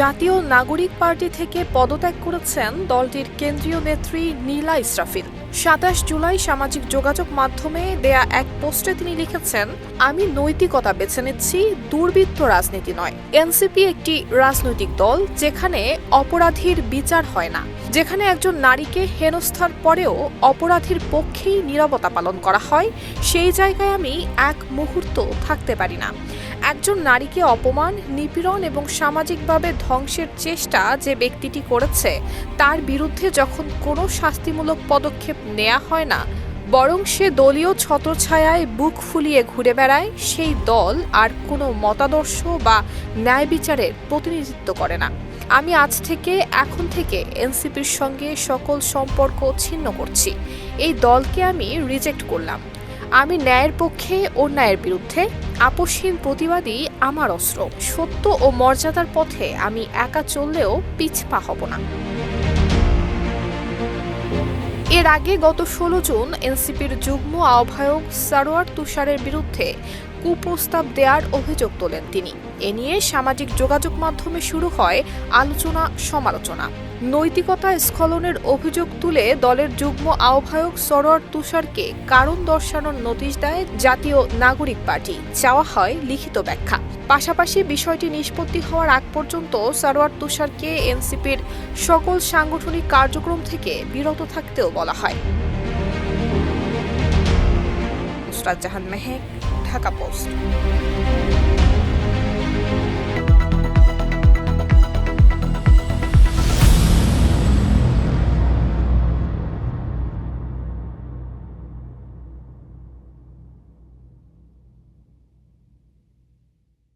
জাতীয় নাগরিক পার্টি থেকে পদত্যাগ করেছেন দলটির কেন্দ্রীয় নেত্রী নীলা ইসরাফিল। সাতাশ জুলাই সামাজিক যোগাযোগ মাধ্যমে দেয়া এক পোস্টে তিনি লিখেছেন, আমি নৈতিকতা বেছে নিচ্ছি, দুর্বৃত্ত রাজনীতি নয়। এনসিপি একটি রাজনৈতিক দল যেখানে অপরাধীর বিচার হয় না। যেখানে একজন নারীকে হেনস্থার পরেও অপরাধীর পক্ষেই নিরবতা পালন করা হয়, সেই জায়গায় আমি এক মুহূর্ত থাকতে পারি না। একজন নারীকে অপমান, নিপীড়ন এবং সামাজিকভাবে ধ্বংসের চেষ্টা যে ব্যক্তিটি করেছে, তার বিরুদ্ধে যখন কোনো শাস্তিমূলক পদক্ষেপ নেওয়া হয় না, বরং সে দলীয় ছত্রছায়ায় বুক ফুলিয়ে ঘুরে বেড়ায়, সেই দল আর কোনো মতাদর্শ বা ন্যায় বিচারের প্রতিনিধিত্ব করে না। আমি আজ থেকে, এখন থেকে এনসিপির সঙ্গে সকল সম্পর্ক ছিন্ন করছি। এই দলকে আমি রিজেক্ট করলাম। আমি ন্যায়ের পক্ষে অন্যায়ের বিরুদ্ধে আপোষহীন প্রতিবাদই আমার অস্ত্র। সত্য ও মর্যাদার পথে আমি একা চললেও পিছপা হব না। এর আগে গত ষোলো জুন এনসিপির যুগ্ম আহ্বায়ক সারোয়ার তুষারের বিরুদ্ধে কুপ্রস্তাব দেওয়ার অভিযোগ তোলেন তিনি। এ নিয়ে সামাজিক যোগাযোগ মাধ্যমে শুরু হয় আলোচনা, সমালোচনা। নৈতিকতা স্খলনের অভিযোগ তুলে দলের যুগ্ম আহ্বায়ক সরোয়ার তুষারকে কারণ দর্শানোর নোটিশ দেয় জাতীয় নাগরিক পার্টি। চাওয়া হয় লিখিত ব্যাখ্যা। পাশাপাশি বিষয়টি নিষ্পত্তি হওয়ার আগ পর্যন্ত সরোয়ার তুষারকে এনসিপির সকল সাংগঠনিক কার্যক্রম থেকে বিরত থাকতেও বলা হয়। शाहजहान मेहर ढाका पोस्ट